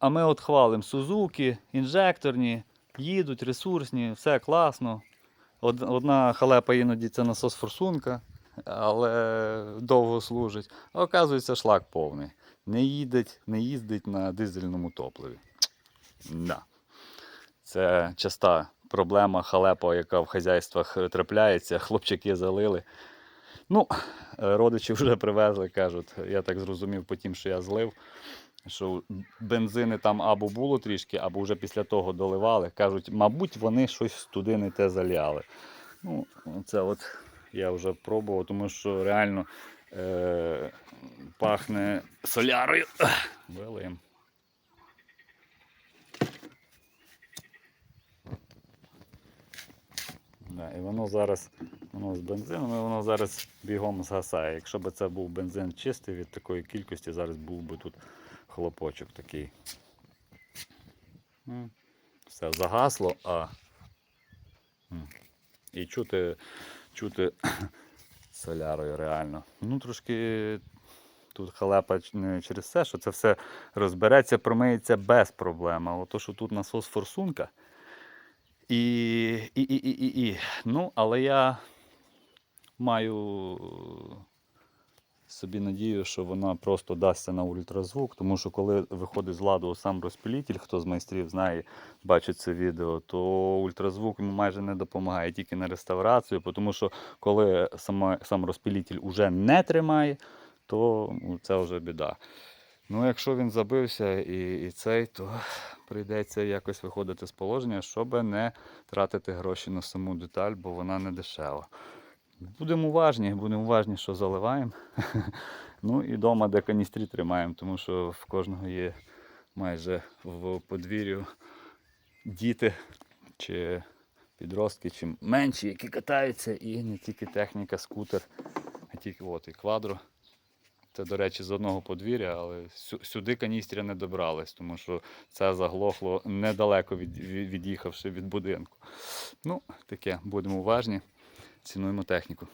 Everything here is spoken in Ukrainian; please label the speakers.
Speaker 1: а ми от хвалимо Сузуки, інжекторні, їдуть, ресурсні, все класно. Одна халепа іноді це насос форсунка, але довго служить. А оказується, шлак повний. Не їдеть, не їздить на дизельному топливі. Да. Це часта проблема халепа, яка в хазяйствах трапляється. Хлопчики залили. Ну, е, родичі вже привезли, кажуть, я так зрозумів потім, що я злив, що бензини там або було трішки, або вже після того доливали. Кажуть, мабуть, вони щось туди не те заляли. Ну, це от я вже пробував, тому що реально е- пахне солярою. Вилиємо. Да, і воно зараз воно з бензином, і воно зараз бігом згасає. Якщо б це був бензин чистий від такої кількості, зараз був би тут хлопочок такий. Все, загасло, а і чути, чути солярою реально. Ну, трошки тут халепа через те, що це все розбереться, промиється без проблем. А ото, що тут насос форсунка. І, і, і, і, і, і. Ну, але я маю собі надію, що вона просто дасться на ультразвук, тому що коли виходить з ладу сам розпилітель, хто з майстрів знає, бачить це відео, то ультразвук йому майже не допомагає тільки на реставрацію, тому що коли сама, сам розпилітель уже не тримає, то ну, це вже біда. Ну, якщо він забився і, і цей, то прийдеться якось виходити з положення, щоб не тратити гроші на саму деталь, бо вона не дешева. Будемо уважні, будемо уважні, що заливаємо. Ну і вдома, де каністрі тримаємо, тому що в кожного є майже в подвір'ю діти чи підростки, чи менші, які катаються, і не тільки техніка, скутер, а тільки от і квадро. Це, до речі, з одного подвір'я, але сюди каністря не добрались, тому що це заглохло недалеко від, від- від'їхавши від будинку. Ну, таке, будемо уважні, цінуємо техніку.